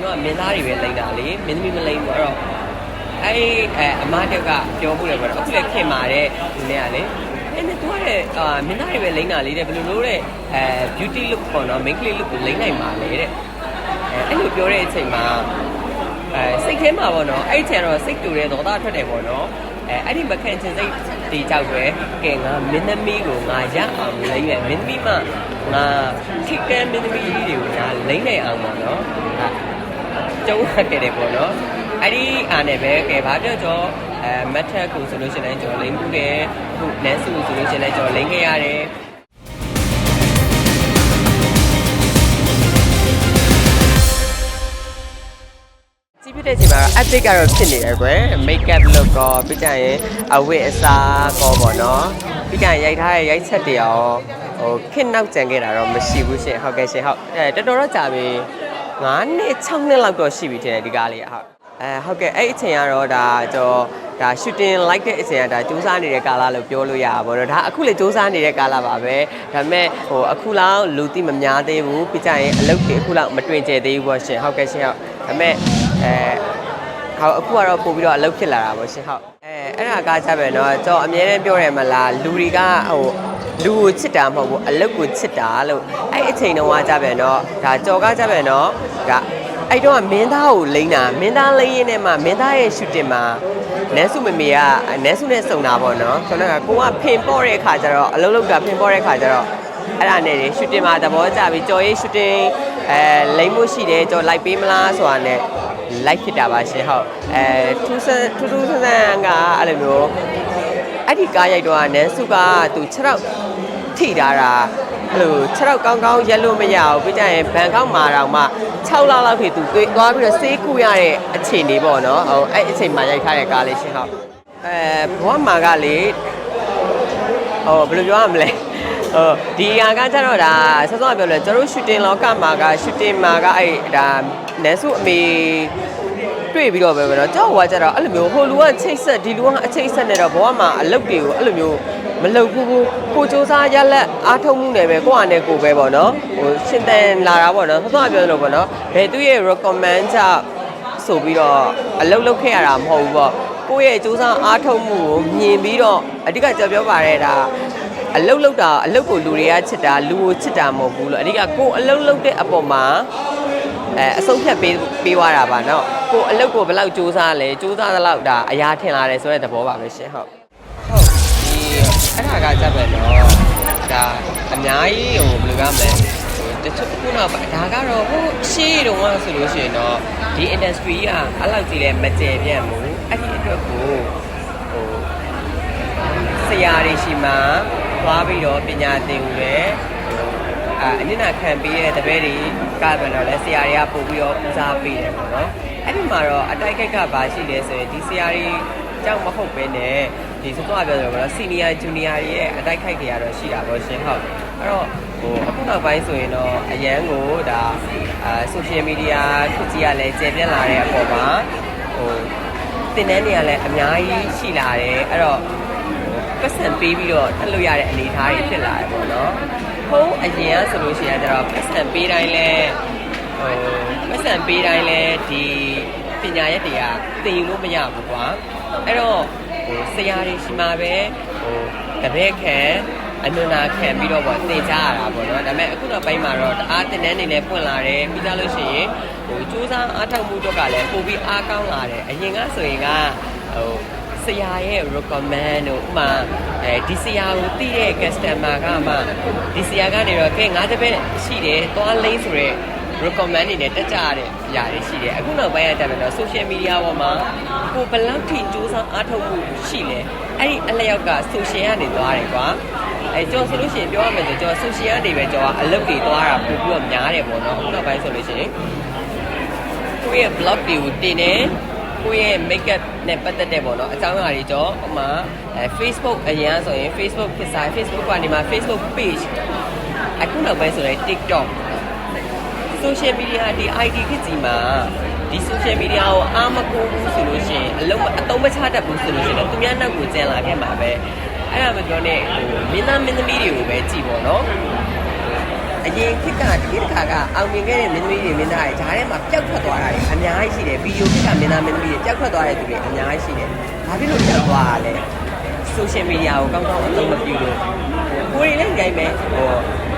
ရင်တော့မင်းသားတွေပဲလိမ့်တာလေမင်းသမီးမလိမ့်ဘူးအဲ့တော့အဲ့ဒီအဲအမတယောက်ကပြောဖို့လေပေါ့နော်အခုလည်းခင်မာတဲ့သူနဲ့ကလေအဲ့နဲ့သူကတဲ့အာမင်းသားတွေပဲလိမ့်တာလေတဲ့ဘယ်လိုလို့တဲ့အဲ beauty look ပေါ့နော် make look ကိုလိမ့်နိုင်ပါလေတဲ့အဲအဲ့လိုပြောတဲ့အချိန်မှာအဲစိတ်ထဲမှာပေါ့နော်အဲ့ဒီချိန်ကတော့စိတ်တူတဲ့ဒေါသထွက်တယ်ပေါ့နော်အဲအဲ့ဒီမခံချင်စိတ်ဒီကြောက်ပဲကဲငါမင်းသမီးကိုငါရအောင်လိမ့်မယ်မင်းသမီးမှငါခိကဲမင်းသမီးတွေကိုငါလိမ့်နိုင်အောင်ပေါ့နော် အဲကျုံးခဲ့တယ်ပေါ့နော်အဲ့ဒီအားနဲ့ပဲကဲဘာပြောကြောအဲမတ်ထက်ကိုဆိုလို့ရှိရင်လည်းကျော်လိမ့်မှုတယ်ခုနန်းစုဆိုလို့ရှိရင်လည်းကျော်လိမ့်ခဲ့ရတယ်ကြည့်ပြတဲ့အချိန်မှာ update ကတော့ဖြစ်နေတယ်ကွယ် makeup look ကောပြီးကြရင်အဝတ်အစားကောပေါ့နော်ပြီးကြရင်ရိုက်ထားတဲ့ရိုက်ချက်တွေရောဟိုခင်းနောက်ကြံခဲ့တာတော့မရှိဘူးရှင်ဟုတ်ကဲ့ရှင်ဟုတ်အဲတော်တော်တော့ကြာပြီ 9နှစ်6နှစ်လောက်တော့ရှိပြီထင်တယ်ဒီကားလေးကဟုတ်အဲဟုတ်ကဲ့အဲ့အချိန်ကတော့ဒါကျွန်တော်ဒါ shooting like တဲ့အချိန်ကဒါစူးစမ်းနေတဲ့ကာလလို့ပြောလို့ရတာပေါ့နော်ဒါအခုလေစူးစမ်းနေတဲ့ကာလပါပဲဒါပေမဲ့ဟိုအခုလောက်လူသိမများသေးဘူးပြီးကြရင်အလုပ်တွေအခုလောက်မတွင်ကျယ်သေးဘူးပေါ့ရှင်ဟုတ်ကဲ့ရှင်ဟုတ်ဒါပေမဲ့အဲ ဟောအခုကတော့ပို့ပြီးတော့အလုပ်ဖြစ်လာတာပေါ့ရှင်ဟုတ်အဲအဲ့ဒါကားကြပဲเนาะကျွန်တော်အမြဲတမ်းပြောတယ်မလားလူတွေကဟိုလူကိုချစ်တာမဟုတ်ဘူးအလုပ်ကိုချစ်တာလို့အဲ့အချိန်တုန်းကကြပဲเนาะဒါကြော်ကားကြပဲเนาะ ကအဲ့တော့မင်းသားကိုလိမ့်တာမင်းသားလိမ့်ရင်းနဲ့မှမင်းသားရဲ့ရှူတင်မှာနန်းစုမမေကနန်းစုနဲ့စုံတာပေါ့နော်ကျွန်တော်ကကိုကဖင်ပေါ့တဲ့အခါကျတော့အလုံးလုံးကဖင်ပေါ့တဲ့အခါကျတော့အဲ့ဒါနဲ့ရှူတင်မှာသဘောကျပြီးကြော်ရေးရှူတင်အဲလိမ့်မှုရှိတယ်ကြော်လိုက်ပေးမလားဆိုတာနဲ့ like ဖြစ်တာပါရှင်ဟုတ်အဲထူးဆန်းထူးထူးဆန်းဆန်းကအဲ့လိုမျိုးအဲ့ဒီကားရိုက်တော့နန်းစုကသူ6ရောက် ထိထားတာအဲ့လို6ရောက်ကောင်းကောင်းရက်လို့မရဘူးပြီးကြရင်ဘန်ကောက်မှာတော့မှ6လောက်လောက်ထိသူသွေးသွားပြီးတော့ဆေးကူရတဲ့အခြေအနေပေါ့နော်ဟိုအဲ့အချိန်မှာရိုက်ထားတဲ့ကားလေးရှင်ဟုတ်အဲဘဝမှာကလေဟိုဘယ်လိုပြောရမလဲဟိုဒီဟာကကျတော့ဒါဆက်စောပြောလဲကျွန်တော်တို့ shooting လောကမှာက shooting မှာကအဲ့ဒါနန်းစုအမေတွေ့ပြီးတော့ပဲပဲเนาะကြောက်ဝါကြတော့အဲ့လိုမျိုးဟိုလူကချိတ်ဆက်ဒီလူကအချိတ်ဆက်နေတော့ဘဝမှာအလုပ်တွေကိုအဲ့လိုမျိုး မလုပ်ဘူးဘူးကိုစူးစမ်းရလက်အားထုတ်မှုနဲ့ပဲကိုယ့်အနေကိုပဲပေါ့နော်ဟိုရှင်းတန်လာတာပေါ့နော်ဆက်စောပြောလို့ပေါ့နော်ဘယ်သူရဲ့ recommend ကြောင့်ဆိုပြီးတော့အလုပ်လုပ်ခဲ့ရတာမဟုတ်ဘူးပေါ့ကိုယ့်ရဲ့စူးစမ်းအားထုတ်မှုကိုမြင်ပြီးတော့အဓိကကြော်ပြောပါတဲ့ဒါ အလုတ်လုတ်တာအလုတ်ကိုလူတွေကချစ်တာလူကိုချစ်တာမဟုတ်ဘူးလို့အဓိကကိုယ်အလုတ်လုတ်တဲ့အပေါ်မှာအဲအဆုံးဖြတ်ပေးပေးသွားတာပါเนาะကိုယ်အလုတ်ကိုဘယ်လောက်စူးစမ်းလဲစူးစမ်းသလောက်ဒါအရာထင်လာတယ်ဆိုတဲ့သဘောပါပဲရှင်ဟုတ်ဟုတ်ဒီ အဲ့ဒါကကြက်ပဲနော်ဒါအများကြီးဟိုဘယ်လိုကမလဲတချို့ခုနောက်ဒါကတော့ဟိုရှေ့တုန်းကဆိုလို့ရှိရင်တော့ဒီ industry ကအဲ့လောက်ကြီးလဲမကျေပြန့်ဘူးအဲ့ဒီအတွက်ကိုဟိုဆရာတွေရှိမှသွားပြီးတော့ပညာသင်ဦးတယ်အာအနစ်နာခံပေးတဲ့တပည့်တွေကပြန်တော့လဲဆရာတွေကပို့ပြီးတော့ဦးစားပေးတယ်ပေါ့နော်အဲ့ဒီမှာတော့အတိုက်ခိုက်ကပါရှိတယ်ဆိုရင်ဒီဆရာတွေကြောင့်မဟုတ်ပဲနဲ့ ဒီစတော့ပြောတယ်ပေါ့နော်စီနီယာဂျူနီယာတွေရဲ့အတိုက်ခိုက်တွေကတော့ရှိတာပေါ့ရှင်ဟုတ်အဲ့တော့ဟိုအခုနောက်ပိုင်းဆိုရင်တော့အရန်ကိုဒါအာဆိုရှယ်မီဒီယာခုကြီးကလည်းကျေပြန့်လာတဲ့အပေါ်မှာဟိုတင်တန်းတွေကလည်းအများကြီးရှိလာတယ်အဲ့တော့ပတ်စံပေးပြီးတော့တက်လို့ရတဲ့အနေအထားတွေဖြစ်လာတယ်ပေါ့နော်။ဟိုးအရင်ကဆိုလို့ရှိရင်ကျတော့ပတ်စံပေးတိုင်းလဲဟိုပတ်စံပေးတိုင်းလဲဒီပညာရက်တွေကသင်ယူလို့မရဘူးကွာ။အဲ့တော့ ဟိုဆရာတွေရှိမှာပဲဟိုတပည့်ခံအနုနာခံပြီးတော့ပေါ့သင်ကြားရတာပေါ့နော်။ဒါပေမဲ့အခုနောက်ပိုင်းမှာတော့တအားတင်တန်းနေလဲပွင့်လာတယ်ပြီးသားလို့ရှိရင်ဟိုစူးစမ်းအားထုတ်မှုတော့ကလည်းပိုပြီးအားကောင်းလာတယ်။အရင်ကဆိုရင်ကဟိုဆရာရဲ့ recommend တို့ဥမာအဲဒီဆရာကိုသိတဲ့ customer ကမှဒီဆရာကနေတော့ကဲငါတပည့်ရှိတယ်သွားလိမ့်ဆိုတော့ recommend နေနဲ့တက်ကြရတဲ့အရာတွေရှိတယ်အခုနောက်ပိုင်းကတက်မယ်တော့ social media ပေါ်မှာကိုဘယ်လောက်ထိစူးစမ်းအားထုတ်မှုရှိလဲအဲ့ဒီအလျောက်က social ကနေသွားတယ်ကွာအဲကျွန်တော်ဆိုလို့ရှိရင်ပြောရမယ်ဆိုကျွန်တော် social ကနေပဲကျွန်တော်အလုပ်တွေသွားတာပို့ပြီးတော့များတယ်ပေါ့နော်အခုနောက်ပိုင်းဆိုလို့ရှိရင်ကိုယ့်ရဲ့ blog တွေကိုတင်တယ်ကိုယ့်ရဲ့ makeup နဲ့ပတ်သက်တဲ့ပေါ့နော်အကြောင်းအရာတွေကြောဥပမာအဲ Facebook အရင်ဆိုရင် Facebook ဖြစ်စား Facebook ကနေမှ Facebook page အခုနောက်ပိုင်းဆိုရင် TikTok social media ဒီ ID ခေတ်ကြီးမှာဒီ social media ကိုအားမကိုးဘူးဆိုလို့ရှိရင်အလုံးအသုံးမချတတ်ဘူးဆိုလို့ရှိရင်တော့သူများနောက်ကိုကျန်လာခဲ့မှာပဲအဲ့ဒါမပြောနဲ့ဟိုမင်းသားမင်းသမီးတွေကိုပဲကြည့်ပေါ့နော်အရင်ခေတ်ကဒီတစ်ခါကအောင်မြင်ခဲ့တဲ့မင်းသမီးတွေမင်းသားတွေဂျားထဲမှာပျောက်ထွက်သွားတာတွေများကြီးရှိတယ်ဗီဒီယိုကိကမင်းသားမင်းသမီးတွေကြောက်ထွက်သွားတဲ့သူတွေအများကြီးရှိတယ်ဘာဖြစ်လို့ကြောက်သွားတာလဲ social media ကိုကောင်းကောင်းအသုံးမပြုလို့ ကိုယ်တွေလည်းကြိုက်မယ်ဟို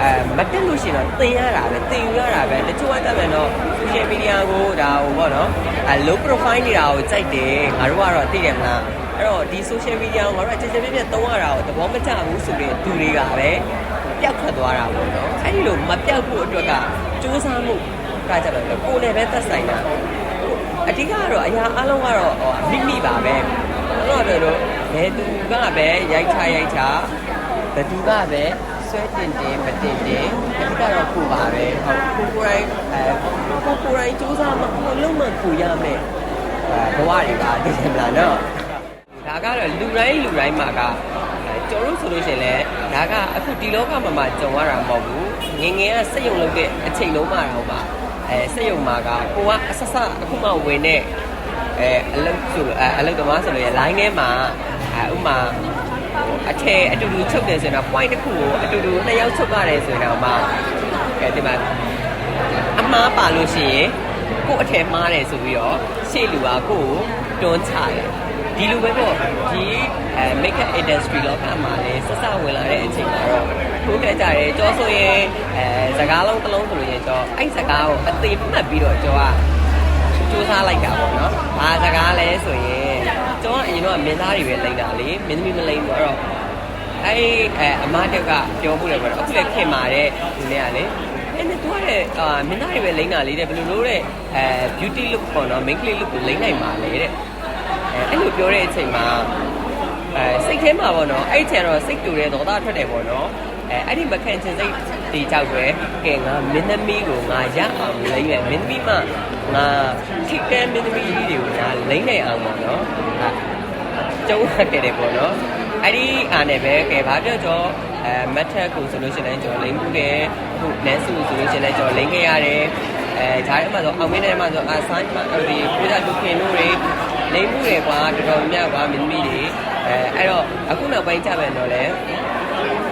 အဲမတက်လို့ရှိရင်တော့သင်ရတာပဲသင်ယူရတာပဲတချို့ကတက်မယ်တော့ social media ကိုဒါဟိုပေါ့နော်အဲ low profile နေတာကိုကြိုက်တယ်ငါတို့ကတော့သိတယ်မလားအဲ့တော့ဒီ social media ကိုငါတို့ကကြည်ကြည်ပြည့်ပြည့်သုံးရတာကိုသဘောမကျဘူးဆိုတဲ့သူတွေကပဲပျောက်ထွက်သွားတာပေါ့နော်အဲ့ဒီလိုမပျောက်ဖို့အတွက်ကစူးစမ်းမှုကကြတော့ကိုယ်လည်းပဲသက်ဆိုင်တာအဓိကကတော့အရာအလုံးကတော့ဟိုမိမိပါပဲတော့တော့တော့ဘယ်သူကပဲရိုက်ချရိုက်ချ ဘယ်သူကပဲဆွဲတင်တင်မတင်တင်အဓိကတော့ကိုပါပဲဟုတ်ကိုကိုယ်တိုင်အဲကိုကိုယ်တိုင်စူးစမ်းမှကိုလုံးမှကိုရမယ်အဲဘဝတွေကသိတယ်မလားနော်ဒါကတော့လူတိုင်းလူတိုင်းမှာကအဲကျွန်တော်တို့ဆိုလို့ရှိရင်လည်းဒါကအခုဒီလောကမှာမှကြုံရတာမဟုတ်ဘူးငယ်ငယ်ကစက်ရုံလုပ်တဲ့အချိန်လုံးမှာတော့ပါအဲစက်ရုံမှာကကိုကအဆက်ဆက်အခုမှဝင်တဲ့အဲအလုပ်ဆိုအဲအလုပ်သမားဆိုလို့ရ line ထဲမှာအဲဥမာ အထည်အတူတူချုပ်တယ်ဆိုရင်တော့ point တစ်ခုကိုအတူတူနှစ်ယောက်ချုပ်ရတယ်ဆိုရင်တော့မှအဲဒီမှာအမှားပါလို့ရှိရင်ကို့အထည်မှားတယ်ဆိုပြီးတော့ရှေ့လူကကို့ကိုတွန်းချတယ်ဒီလိုပဲပေါ့ဒီအဲ makeup industry လောကမှာလည်းဆက်ဆက်ဝင်လာတဲ့အချိန်မှာတော့ထိုးတက်ကြတယ်ကြောဆိုရင်အဲစကားလုံးတစ်လုံးဆိုလို့ရင်ကြောအဲ့စကားကိုအသေးမှတ်ပြီးတော့ကြောကစူးစမ်းလိုက်တာပေါ့နော်။ဘာစကားလဲဆိုရင် ကြောကအရင်တော့မင်းသားတွေပဲလိမ့်တာလေမင်းသမီးမလိမ့်ဘူးအဲ့တော့အဲ့အဲအမတက်ကပြောဖို့လည်းပြောတော့အခုလည်းခင်မာတဲ့ဒီနေ့ကလေအဲ့နဲ့တော့တဲ့အာမင်းသားတွေပဲလိမ့်တာလေတဲ့ဘယ်လိုလို့တဲ့အဲ beauty look ပေါ့နော် make look ကိုလိမ့်နိုင်ပါလေတဲ့အဲအဲ့လိုပြောတဲ့အချိန်မှာအဲစိတ်ထဲမှာပေါ့နော်အဲ့ဒီချိန်တော့စိတ်တူတဲ့ဒေါသထွက်တယ်ပေါ့နော်အဲအဲ့ဒီမခံချင်စိတ်ဒီကြောက်ပဲကဲငါမင်းသမီးကိုငါရအောင်လိမ့်မယ်မင်းသမီးမှငါထိတ်တဲ့မင်းသမီးတွေကိုငါလိမ့်နိုင်အောင်ပေါ့နော် အဲကျုံးခဲ့တယ်ပေါ့နော်အဲ့ဒီအားနဲ့ပဲကဲဘာပြောကြောအဲမတ်ထက်ကိုဆိုလို့ရှိရင်လည်းကျော်လိမ့်မှုတယ်ခုနန်းစုဆိုလို့ရှိရင်လည်းကျော်လိမ့်ခဲ့ရတယ်အဲဂျားထဲမှာဆိုအောင်မင်းထဲမှာဆိုအဆိုင်မှာဒီကိုကြလူခင်တို့တွေလိမ့်မှုတွေကွာတော်တော်များကွာမင်းသမီးတွေအဲအဲ့တော့အခုနောက်ပိုင်းကြမယ်တော့လေ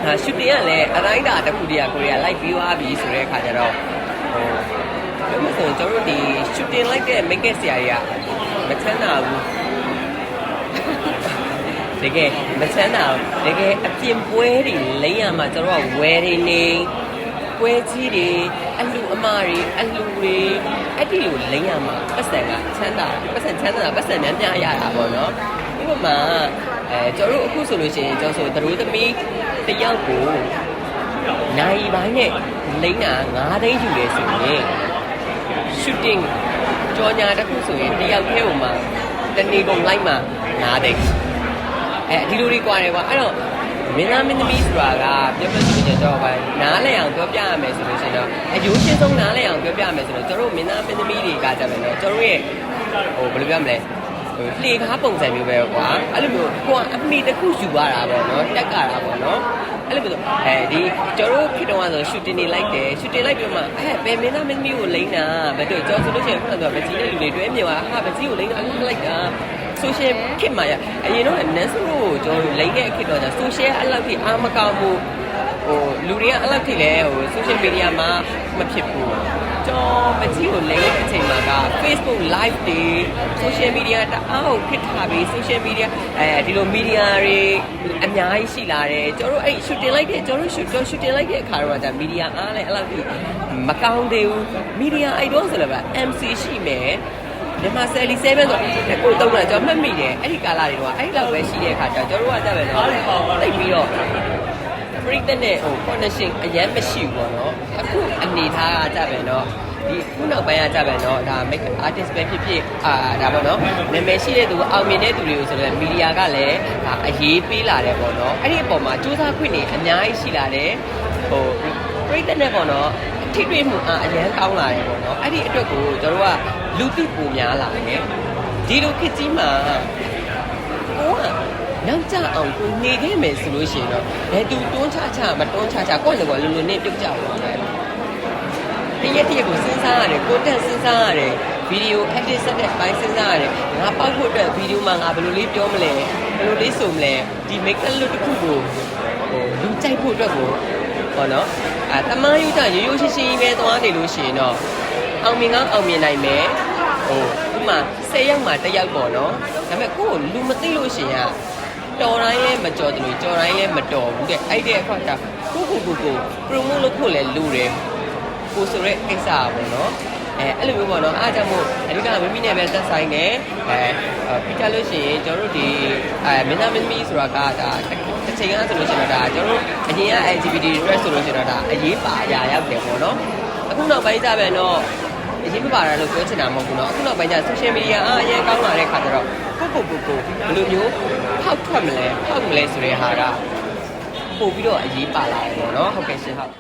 ဟာရှူတင်ကလည်းအတိုင်းတာတစ်ခုတည်းကကိုရီးယားလိုက်ပြီးသွားပြီဆိုတဲ့အခါကျတော့ဟိုပြောမဆိုရင်ကျွန်တော်တို့ဒီရှူတင်လိုက်တဲ့ make up ဆရာတွေကမချမ်းသာဘူး တကယ်မချမ်းသာဘူးတကယ်အပြင်ပွဲတွေလိမ့်ရမှာကျွန်တော်ကဝယ်နေနေပွဲကြီးတွေအလူအမတွေအလူတွေအဲ့ဒီလိုလိမ့်ရမှာပတ်စံကချမ်းသာပတ်စံချမ်းသာတာပတ်စံများများရတာပေါ့နော်ဥပမာအဲကျွန်တော်တို့အခုဆိုလို့ရှိရင်ကျွန်တော်ဆိုသတို့သမီးတစ်ယောက်ကိုနိုင်ပိုင်းနဲ့လိမ့်တာ9သိန်းယူတယ်ဆိုရင် shooting ကြောညာတစ်ခုဆိုရင်တစ်ယောက်တည်းဟိုမှာတနေကုန်လိုက်မှာ9သိန်း အဲဒီလိုတွေကွာတယ်ကွာအဲ့တော့မင်းသားမင်းသမီးဆိုတာကပြောပြဆိုရင်တော့ဘာနားလဲအောင်ပြောပြရမယ်ဆိုလို့ရှိရင်တော့အယိုးရှင်းဆုံးနားလဲအောင်ပြောပြရမယ်ဆိုတော့ကျွန်တော်တို့မင်းသားမင်းသမီးတွေကကြမယ်နော်ကျွန်တော်တို့ရဲ့ဟိုဘယ်လိုပြောမလဲဟို လှေကားပုံစံမျိုးပဲကွာအဲ့လိုမျိုးကိုကအမိတစ်ခုယူရတာပေါ့နော်တက်ကြတာပေါ့နော်အဲ့လိုမျိုးအဲဒီကျွန်တော်တို့ခေတ္တကဆိုရှူတင်နေလိုက်တယ်ရှူတင်လိုက်ပြီးမှအဲဘယ်မင်းသားမင်းသမီးကိုလိမ့်တာဘယ်တော့ကျွန်တော်ဆိုလို့ရှိရင်ခုနကပြောပကြီးတဲ့လူတွေတွဲမြင်သွားဟာပကြီးကိုလိမ့်တာအဲ့လိုက်တာ social ခေတ်မှာရအရင်တော့နန်းစုကိုကျွန်တော်တို့လိမ့်တဲ့ခေတ်တော့ social အဲ့လောက်ထိအားမကောင်းဘူးဟိုလူတွေကအဲ့လောက်ထိလဲဟို social media မှာမဖြစ်ဘူးကျွန်တော်မကြီးကိုလိမ့်တဲ့အချိန်မှာက Facebook live တွေ social media တအားကိုခစ်ထားပြီး social media အဲဒီလို media တွေအများကြီးရှိလာတယ်ကျွန်တော်တို့အဲ့ shooting လိုက်တဲ့ကျွန်တော်တို့ shoot ကျွန်တော် shooting လိုက်တဲ့အခါတော့ဒါ media အားလည်းအဲ့လောက်ထိမကောင်းသေးဘူး media အဲ့တော့ဆိုလည်းပဲ MC ရှိမယ်မြန်မာဆယ်လီ7ဆိုကိုတုံးတာကျွန်တော်မှတ်မိတယ်အဲ့ဒီကာလတွေတော့အဲ့ဒီလောက်ပဲရှိတဲ့အခါကျတော့ကျွန်တော်တို့ကကြပဲတော့တိတ်ပြီးတော့ပရိသတ်နဲ့ဟို connection အရင်မရှိဘူးပေါ့နော်အခုအနေထားကကြပဲတော့ ဒီခုနောက်ပိုင်းကကြပဲတော့ဒါ make artist ပဲဖြစ်ဖြစ်အာဒါပေါ့နော်နာမည်ရှိတဲ့သူအောင်မြင်တဲ့သူတွေကိုဆိုတော့မီဒီယာကလည်းဒါအရေးပေးလာတယ်ပေါ့နော်အဲ့ဒီအပေါ်မှာစူးစမ်းခွင့်တွေအများကြီးရှိလာတယ်ဟိုပရိသတ်နဲ့ပေါ့နော်ထိတွေ့မှုအားအရန်ကောင်းလာတယ်ပေါ့နော်အဲ့ဒီအတွက်ကိုကျွန်တော်တို့ကလူသိပူများလာတယ်ဒီလိုခေတ်ကြီးမှာကိုကနောက်ကျအောင်ကိုနေခဲ့မယ်ဆိုလို့ရှိရင်တော့ဘယ်သူတွန်းချချမတွန်းချချကိုယ့်လည်းကလူလူနဲ့ပြုတ်ကြပါမယ် တရက်တရက်ကိုစဉ်းစားရတယ်ကိုတက်စဉ်းစားရတယ်ဗီဒီယို edit ဆက်တဲ့အပိုင်းစဉ်းစားရတယ်ငါပေါက်ဖို့အတွက်ဗီဒီယိုမှာငါဘယ်လိုလေးပြောမလဲဘယ်လိုလေးဆိုမလဲဒီ make up look တစ်ခုကိုဟိုလူကြိုက်ဖို့အတွက်ကိုဟောနော်အဲတမန်ယူကြရိုးရိုးရှင်းရှင်းပဲသွားနေလို့ရှိရင်တော့အောင်မြင်ကောင်းအောင်မြင်နိုင်မယ်ဟိုဥမာ10ယောက်မှတစ်ယောက်ပေါ့နော်ဒါပေမဲ့ကိုယ့်ကိုလူမသိလို့ရှိရင်ကတော်တိုင်းလည်းမကြော်တယ်လို့ကြော်တိုင်းလည်းမတော်ဘူးတဲ့အဲ့ဒီအခါကျကိုကိုကိုကို promote လုပ်ဖို့လည်းလိုတယ် ကိုဆိုရဲကိစ္စอ่ะပေါ့နော်အဲအဲ့လိုမျိုးပေါ့နော်အားကြောင့်မို့အဓိကမိမိနဲ့ပဲသက်ဆိုင်တယ်အဲပြီးကြလို့ရှိရင်ကျွန်တော်တို့ဒီအဲမင်းသားမင်းသမီးဆိုတာကဒါတစ်ချိန်ကဆိုလို့ရှိရင်တော့ဒါကျွန်တော်တို့အရင်က LGBT dress ဆိုလို့ရှိရင်တော့ဒါအရေးပါအရာရောက်တယ်ပေါ့နော်အခုနောက်ပိုင်းကျပြန်တော့ အရင်မပါတာလို့ပြောချင်တာမဟုတ်ဘူးเนาะအခုနောက်ပိုင်းကျ social media အားအရင်ကောင်းလာတဲ့ခါကျတော့ကိုကိုကိုကိုဘယ်လိုမျိုးဖောက်ထွက်မလဲဖောက်မလဲဆိုတဲ့ဟာကပို့ပြီးတော့အရေးပါလာတယ်ပေါ့เนาะဟုတ်ကဲ့ရှင်ဟုတ်